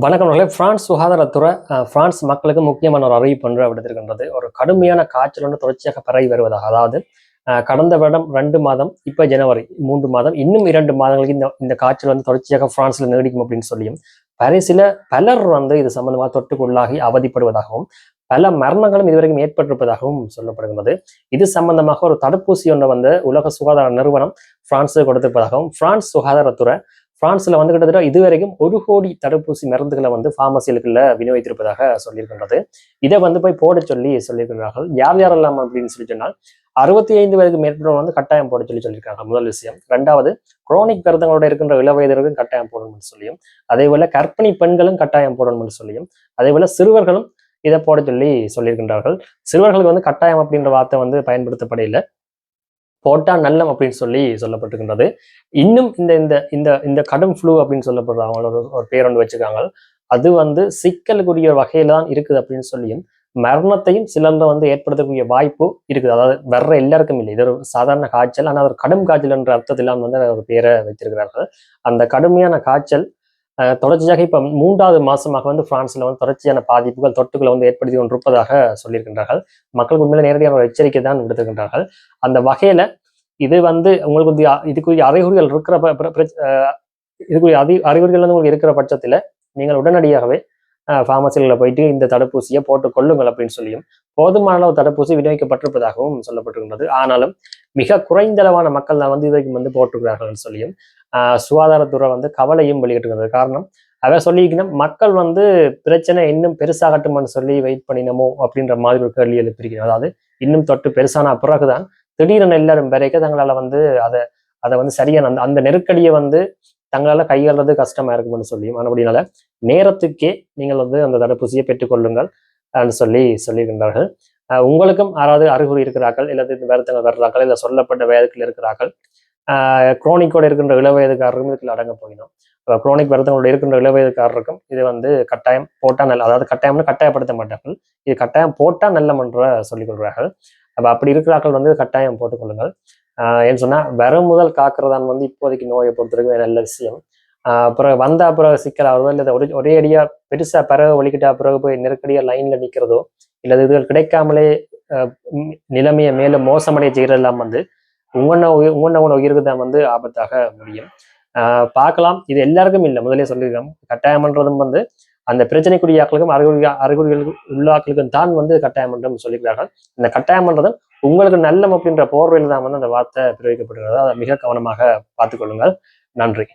வணக்கம் நண்பர்களே. பிரான்ஸ் சுகாதாரத்துறை பிரான்ஸ் மக்களுக்கு முக்கியமான ஒரு அறிவிப்பு ஒன்று விடுத்திருக்கின்றது. ஒரு கடுமையான காய்ச்சல் ஒன்று தொடர்ச்சியாக பரவி வருவதாக. அதாவது கடந்த வருடம் ரெண்டு மாதம் இப்போ ஜனவரி மூன்று மாதம் இன்னும் இரண்டு மாதங்களுக்கு இந்த இந்த காய்ச்சல் வந்து தொடர்ச்சியாக பிரான்ஸ்ல நீடிக்கும் அப்படின்னு சொல்லியும் பரிசில பலர் வந்து இது சம்பந்தமாக தொட்டுக்குள்ளாகி அவதிப்படுவதாகவும் பல மரணங்களும் இதுவரைக்கும் ஏற்பட்டிருப்பதாகவும் சொல்லப்படுகின்றது. இது சம்பந்தமாக ஒரு தடுப்பூசி ஒன்றை வந்து உலக சுகாதார நிறுவனம் பிரான்ஸுக்கு கொடுத்திருப்பதாகவும் பிரான்ஸ் சுகாதாரத்துறை பிரான்ஸில் வந்து கிட்டத்தட்ட இதுவரைக்கும் ஒரு கோடி தடுப்பூசி மருந்துகளை வந்து ஃபார்மசிகளுக்குள்ள விநியோகித்திருப்பதாக சொல்லியிருக்கின்றது. இதை வந்து போய் போட சொல்லி சொல்லியிருக்கிறார்கள். யார் யாரெல்லாம் அப்படின்னு சொல்லி சொன்னால் அறுபத்தி ஐந்து வயதுக்கு மேற்பட்டவர் வந்து கட்டாயம் போட சொல்லி சொல்லியிருக்காங்க முதல் விஷயம். ரெண்டாவது குரோனிக் விரதங்களோட இருக்கின்ற இளவயதர்களுக்கும் கட்டாயம் போடணும்னு சொல்லியும் அதே போல கர்ப்பிணி பெண்களும் கட்டாயம் போடணும்னு சொல்லியும் அதே போல சிறுவர்களும் இதை போட சொல்லி சொல்லியிருக்கின்றார்கள். சிறுவர்களுக்கு வந்து கட்டாயம் அப்படின்ற வார்த்தை வந்து பயன்படுத்தப்படையில போட்டால் நல்லம் அப்படின்னு சொல்லி சொல்லப்பட்டிருக்கின்றது. இன்னும் இந்த இந்த இந்த இந்த கடும் ஃப்ளூ அப்படின்னு சொல்லப்படுற அவங்களோட ஒரு- ஒரு பேர் ஒன்று வச்சுருக்காங்க. அது வந்து சிக்கலுக்குரிய வகையில தான் இருக்குது அப்படின்னு சொல்லியும் மரணத்தையும் சிலர்ல வந்து ஏற்படுத்தக்கூடிய வாய்ப்பு இருக்குது. அதாவது வர்ற எல்லாருக்கும் இல்லை. இது ஒரு சாதாரண காய்ச்சல் ஆனால் ஒரு கடும் காய்ச்சல் என்ற அர்த்தத்தில் வந்து ஒரு பேரை வைத்திருக்கிறார்கள். அந்த கடுமையான காய்ச்சல் தொடர்ச்சியாக இப்ப மூன்றாவது மாசமாக வந்து பிரான்ஸில் வந்து தொடர்ச்சியான பாதிப்புகள் தொட்டுக்களை வந்து ஏற்படுத்தி கொண்டிருப்பதாக சொல்லியிருக்கின்றார்கள். மக்களுக்கு உண்மையில நேரடியான ஒரு எச்சரிக்கை தான் விடுத்திருக்கின்றார்கள். அந்த வகையில இது வந்து உங்களுக்கு வந்து இதுக்குரிய அறிகுறிகள் இருக்கிற இதுக்குரிய அதி அறிகுறிகள் வந்து உங்களுக்கு இருக்கிற பட்சத்துல நீங்கள் உடனடியாகவே ஃபார்மசிகளில் போயிட்டு இந்த தடுப்பூசியை போட்டுக்கொள்ளுங்கள் அப்படின்னு சொல்லியும் போதுமான அளவு தடுப்பூசி விநியோகிக்கப்பட்டிருப்பதாகவும் சொல்லப்பட்டிருக்கின்றது. ஆனாலும் மிக குறைந்த அளவான மக்கள் தான் வந்து இதுவரைக்கும் வந்து போட்டிருக்கிறார்கள் சொல்லியும் ஆஹ் சுகாதாரத்துறை வந்து கவலையும் வெளியிட்டிருக்கிறது. காரணம் அதை சொல்லிக்கணும் மக்கள் வந்து பிரச்சனை இன்னும் பெருசாகட்டும்னு சொல்லி வெயிட் பண்ணினமோ அப்படின்ற மாதிரி ஒரு கேள்வி எழுப்பியிருக்கிறோம் அதாவது இன்னும் தொட்டு பெருசான பிறகுதான் திடீரென எல்லாரும் வரைக்கும் தங்களால் வந்து அதை அதை வந்து சரியான அந்த அந்த நெருக்கடியை வந்து தங்களால கையாளுறது கஷ்டமா இருக்கும்னு சொல்லியும் மறுபடினால நேரத்துக்கே நீங்கள் வந்து அந்த தடுப்பூசியை பெற்றுக்கொள்ளுங்கள் அப்படின்னு சொல்லி சொல்லியிருக்கின்றார்கள் உங்களுக்கும் யாராவது அறிகுறி இருக்கிறார்கள் இல்லது இந்த வருத்தங்கள் வர்றார்கள் இல்லை சொல்லப்பட்ட வயதுக்குள்ள இருக்கிறார்கள் குரோனிக்கோட இருக்கின்ற இளவயதுக்காரருக்கும் இதுக்குள்ள அடங்க போயிடும். குரோனிக் வருத்தங்களோட இருக்கின்ற இளவயதுக்காரருக்கும் இது வந்து கட்டாயம் போட்டால் நல்ல அதாவது கட்டாயம்னு கட்டாயப்படுத்த மாட்டார்கள். இது கட்டாயம் போட்டா நல்லமன்ற சொல்லிக் கொள்கிறார்கள். அப்ப அப்படி இருக்கிறார்கள் வந்து கட்டாயம் போட்டுக்கொள்ளுங்கள் ஏன்னு சொன்னால் வரும் முதல் காக்கிறதான் வந்து இப்போதைக்கு நோயை பொறுத்தவரைக்கும் நல்ல விஷயம். அப்புறம் வந்தா அப்புறம் சிக்கல் ஆகிறதோ இல்லை ஒரே ஒரே அடியாக பெருசாக பிறகு ஒழிக்கிட்டா பிறகு போய் நெருக்கடியாக லைனில் நிற்கிறதோ இல்லை இதுகள் கிடைக்காமலே நிலைமையை மேலும் மோசமடைய செய்கிறதெல்லாம் வந்து உங்கண்ண உயிர் உங்கண்ண உயிருக்கு தான் வந்து ஆபத்தாக முடியும். பார்க்கலாம். இது எல்லாருக்கும் இல்லை. முதலே சொல்லியிருக்கோம் கட்டாயம்ன்றதும் வந்து அந்த பிரச்சனைக்குரிய ஆக்களுக்கும் அறிகுறி அறிகுறிகளுக்கு உள்ளாக்களுக்கும் தான் வந்து கட்டாயம் என்றும் சொல்லிக்கிறார்கள் இந்த கட்டாயம்ன்றதும் உங்களுக்கு நல்லம் அப்படின்ற போர்வையில் தான் வந்து அந்த வார்த்தை பிரயோகிக்கப்படுகிறது அதை மிக கவனமாக பார்த்துக்கொள்ளுங்கள். நன்றி.